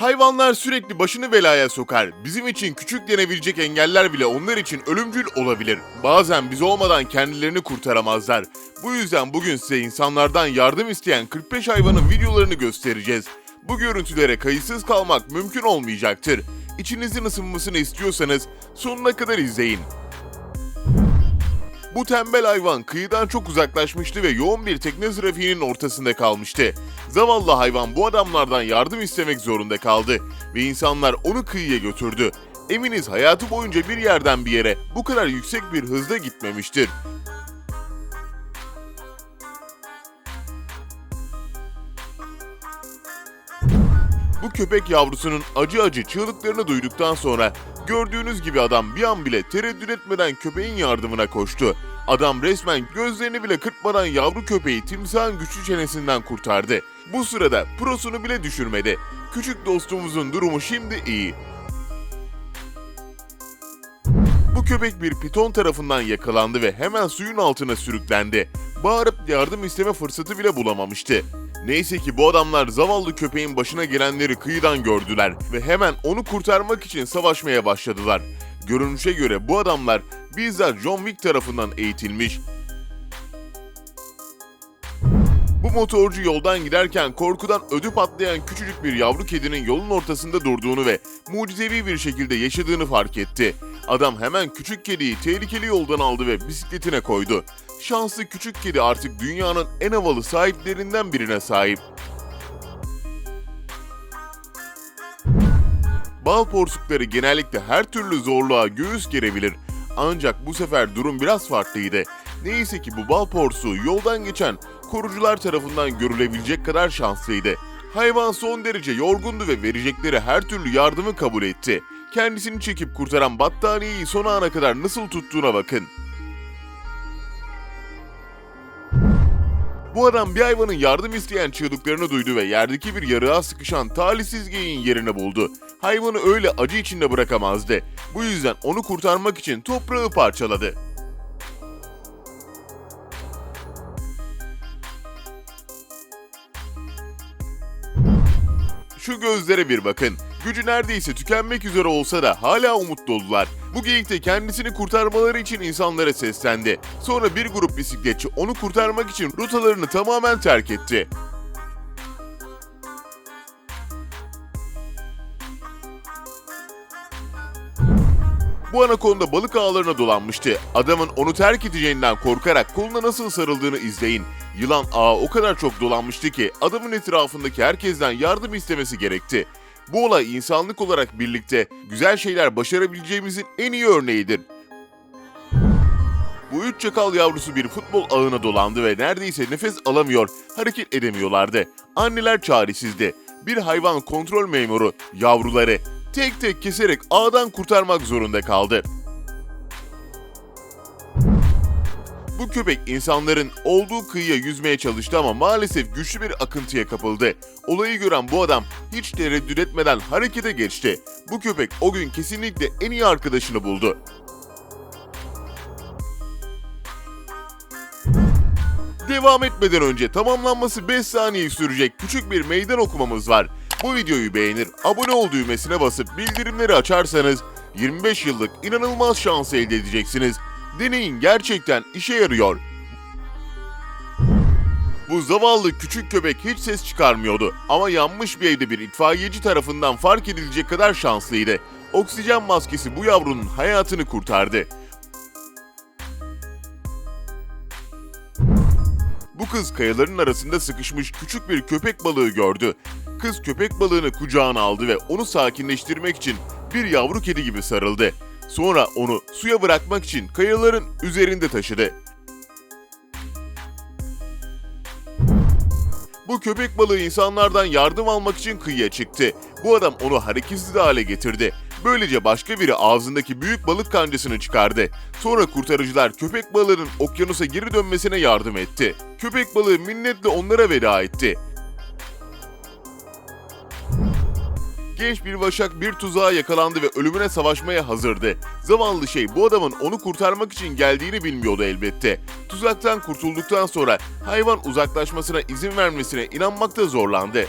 Hayvanlar sürekli başını belaya sokar. Bizim için küçük denebilecek engeller bile onlar için ölümcül olabilir. Bazen biz olmadan kendilerini kurtaramazlar. Bu yüzden bugün size insanlardan yardım isteyen 45 hayvanın videolarını göstereceğiz. Bu görüntülere kayıtsız kalmak mümkün olmayacaktır. İçinizin ısınmasını istiyorsanız sonuna kadar izleyin. Bu tembel hayvan kıyıdan çok uzaklaşmıştı ve yoğun bir tekne trafiğinin ortasında kalmıştı. Zavallı hayvan bu adamlardan yardım istemek zorunda kaldı ve insanlar onu kıyıya götürdü. Eminiz hayatı boyunca bir yerden bir yere bu kadar yüksek bir hızda gitmemiştir. Bu köpek yavrusunun acı acı çığlıklarını duyduktan sonra gördüğünüz gibi adam bir an bile tereddüt etmeden köpeğin yardımına koştu. Adam resmen gözlerini bile kırpmadan yavru köpeği timsahın güçlü çenesinden kurtardı. Bu sırada prosunu bile düşürmedi. Küçük dostumuzun durumu şimdi iyi. Bu köpek bir piton tarafından yakalandı ve hemen suyun altına sürüklendi. Bağırıp yardım isteme fırsatı bile bulamamıştı. Neyse ki bu adamlar zavallı köpeğin başına gelenleri kıyıdan gördüler ve hemen onu kurtarmak için savaşmaya başladılar. Görünüşe göre bu adamlar bizzat John Wick tarafından eğitilmiş. Bu motorcu yoldan giderken korkudan ödü patlayan küçücük bir yavru kedinin yolun ortasında durduğunu ve mucizevi bir şekilde yaşadığını fark etti. Adam hemen küçük kediyi tehlikeli yoldan aldı ve bisikletine koydu. Şanslı küçük kedi artık dünyanın en havalı sahiplerinden birine sahip. Bal porsukları genellikle her türlü zorluğa göğüs gerebilir. Ancak bu sefer durum biraz farklıydı. Neyse ki bu bal porsuğu yoldan geçen korucular tarafından görülebilecek kadar şanslıydı. Hayvan son derece yorgundu ve verecekleri her türlü yardımı kabul etti. Kendisini çekip kurtaran battaniyeyi son ana kadar nasıl tuttuğuna bakın. Bu adam bir hayvanın yardım isteyen çığlıklarını duydu ve yerdeki bir yarığa sıkışan talihsiz geyiğin yerini buldu. Hayvanı öyle acı içinde bırakamazdı. Bu yüzden onu kurtarmak için toprağı parçaladı. Şu gözlere bir bakın. Gücü neredeyse tükenmek üzere olsa da hala umut dolular. Bu geyik de kendisini kurtarmaları için insanlara seslendi. Sonra bir grup bisikletçi onu kurtarmak için rotalarını tamamen terk etti. Bu anakonda balık ağlarına dolanmıştı. Adamın onu terk edeceğinden korkarak koluna nasıl sarıldığını izleyin. Yılan ağa o kadar çok dolanmıştı ki adamın etrafındaki herkesten yardım istemesi gerekti. Bu olay insanlık olarak birlikte güzel şeyler başarabileceğimizin en iyi örneğidir. Bu üç çakal yavrusu bir futbol ağına dolandı ve neredeyse nefes alamıyor, hareket edemiyorlardı. Anneler çaresizdi. Bir hayvan kontrol memuru yavruları tek tek keserek ağdan kurtarmak zorunda kaldı. Bu köpek insanların olduğu kıyıya yüzmeye çalıştı ama maalesef güçlü bir akıntıya kapıldı. Olayı gören bu adam hiç tereddüt etmeden harekete geçti. Bu köpek o gün kesinlikle en iyi arkadaşını buldu. Devam etmeden önce tamamlanması 5 saniye sürecek küçük bir meydan okumamız var. Bu videoyu beğenir, abone ol düğmesine basıp bildirimleri açarsanız 25 yıllık inanılmaz şans elde edeceksiniz. Deneyin gerçekten işe yarıyor. Bu zavallı küçük köpek hiç ses çıkarmıyordu ama yanmış bir evde bir itfaiyeci tarafından fark edilecek kadar şanslıydı. Oksijen maskesi bu yavrunun hayatını kurtardı. Bu kız kayaların arasında sıkışmış küçük bir köpek balığı gördü. Kız köpek balığını kucağına aldı ve onu sakinleştirmek için bir yavru kedi gibi sarıldı. Sonra onu suya bırakmak için kayaların üzerinde taşıdı. Bu köpek balığı insanlardan yardım almak için kıyıya çıktı. Bu adam onu hareketsiz hale getirdi. Böylece başka biri ağzındaki büyük balık kancasını çıkardı. Sonra kurtarıcılar köpek balığının okyanusa geri dönmesine yardım etti. Köpek balığı minnetle onlara veda etti. Genç bir vaşak bir tuzağa yakalandı ve ölümüne savaşmaya hazırdı. Zavallı şey bu adamın onu kurtarmak için geldiğini bilmiyordu elbette. Tuzaktan kurtulduktan sonra hayvan uzaklaşmasına izin vermesine inanmakta zorlandı.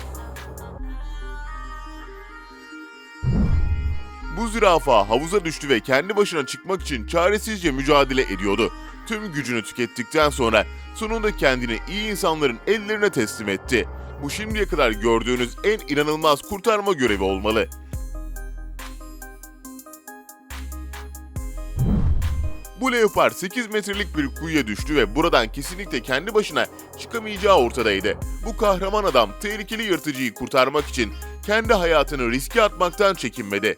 Bu zürafa havuza düştü ve kendi başına çıkmak için çaresizce mücadele ediyordu. Tüm gücünü tükettikten sonra sonunda kendini iyi insanların ellerine teslim etti. Bu şimdiye kadar gördüğünüz en inanılmaz kurtarma görevi olmalı. Bu leopar 8 metrelik bir kuyuya düştü ve buradan kesinlikle kendi başına çıkamayacağı ortadaydı. Bu kahraman adam tehlikeli yırtıcıyı kurtarmak için kendi hayatını riske atmaktan çekinmedi.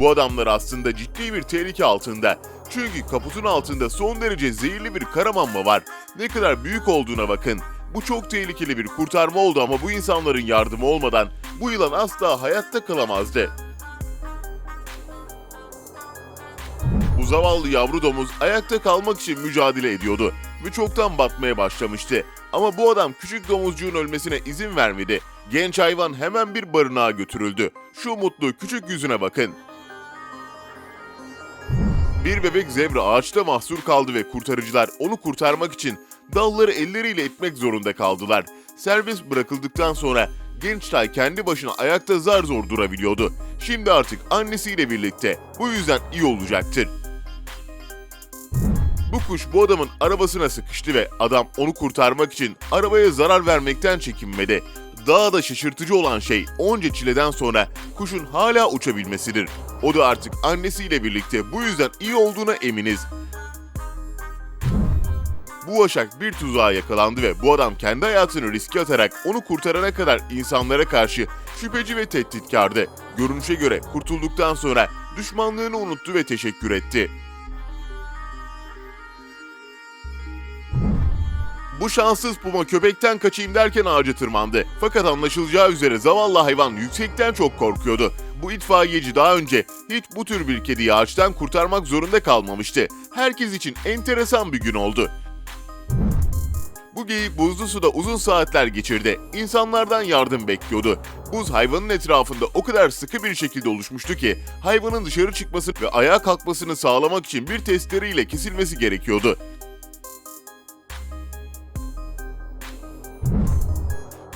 Bu adamlar aslında ciddi bir tehlike altında. Çünkü kaputun altında son derece zehirli bir karamanma var. Ne kadar büyük olduğuna bakın. Bu çok tehlikeli bir kurtarma oldu ama bu insanların yardımı olmadan bu yılan asla hayatta kalamazdı. Bu zavallı yavru domuz ayakta kalmak için mücadele ediyordu ve çoktan batmaya başlamıştı. Ama bu adam küçük domuzcuğun ölmesine izin vermedi. Genç hayvan hemen bir barınağa götürüldü. Şu mutlu küçük yüzüne bakın. Bir bebek zebra ağaçta mahsur kaldı ve kurtarıcılar onu kurtarmak için dalları elleriyle itmek zorunda kaldılar. Serbest bırakıldıktan sonra genç tay kendi başına ayakta zar zor durabiliyordu. Şimdi artık annesiyle birlikte. Bu yüzden iyi olacaktır. Bu kuş bu adamın arabasına sıkıştı ve adam onu kurtarmak için arabaya zarar vermekten çekinmedi. Daha da şaşırtıcı olan şey onca çileden sonra kuşun hala uçabilmesidir. O da artık annesiyle birlikte bu yüzden iyi olduğuna eminiz. Bu vaşak bir tuzağa yakalandı ve bu adam kendi hayatını riske atarak onu kurtarana kadar insanlara karşı şüpheci ve tehditkardı. Görünüşe göre kurtulduktan sonra düşmanlığını unuttu ve teşekkür etti. Bu şanssız puma köpekten kaçayım derken ağaca tırmandı. Fakat anlaşılacağı üzere zavallı hayvan yüksekten çok korkuyordu. Bu itfaiyeci daha önce hiç bu tür bir kediyi ağaçtan kurtarmak zorunda kalmamıştı. Herkes için enteresan bir gün oldu. Bu geyik buzlu suda uzun saatler geçirdi. İnsanlardan yardım bekliyordu. Buz hayvanın etrafında o kadar sıkı bir şekilde oluşmuştu ki hayvanın dışarı çıkması ve ayağa kalkmasını sağlamak için bir testereyle kesilmesi gerekiyordu.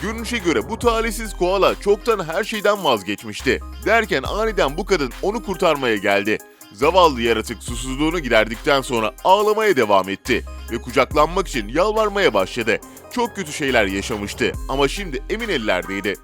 Görünüşe göre bu talihsiz koala çoktan her şeyden vazgeçmişti. Derken aniden bu kadın onu kurtarmaya geldi. Zavallı yaratık susuzluğunu giderdikten sonra ağlamaya devam etti ve kucaklanmak için yalvarmaya başladı. Çok kötü şeyler yaşamıştı ama şimdi emin ellerdeydi.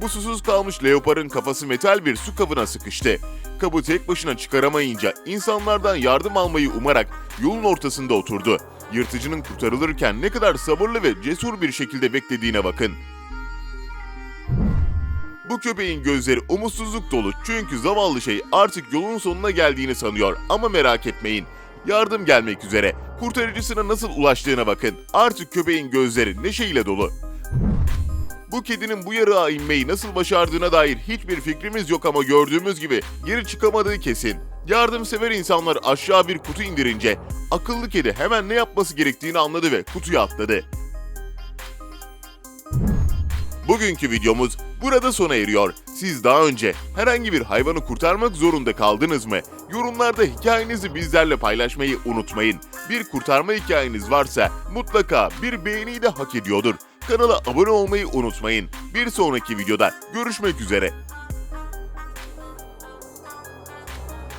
Bu susuz kalmış leoparın kafası metal bir su kabına sıkıştı. Kabı tek başına çıkaramayınca insanlardan yardım almayı umarak yolun ortasında oturdu. Yırtıcının kurtarılırken ne kadar sabırlı ve cesur bir şekilde beklediğine bakın. Bu köpeğin gözleri umutsuzluk dolu çünkü zavallı şey artık yolun sonuna geldiğini sanıyor ama merak etmeyin. Yardım gelmek üzere. Kurtarıcısına nasıl ulaştığına bakın. Artık köpeğin gözleri neşeyle dolu. Bu kedinin bu yarığa inmeyi nasıl başardığına dair hiçbir fikrimiz yok ama gördüğümüz gibi geri çıkamadığı kesin. Yardımsever insanlar aşağı bir kutu indirince akıllı kedi hemen ne yapması gerektiğini anladı ve kutuya atladı. Bugünkü videomuz burada sona eriyor. Siz daha önce herhangi bir hayvanı kurtarmak zorunda kaldınız mı? Yorumlarda hikayenizi bizlerle paylaşmayı unutmayın. Bir kurtarma hikayeniz varsa mutlaka bir beğeniyi de hak ediyordur. Kanala abone olmayı unutmayın. Bir sonraki videoda görüşmek üzere.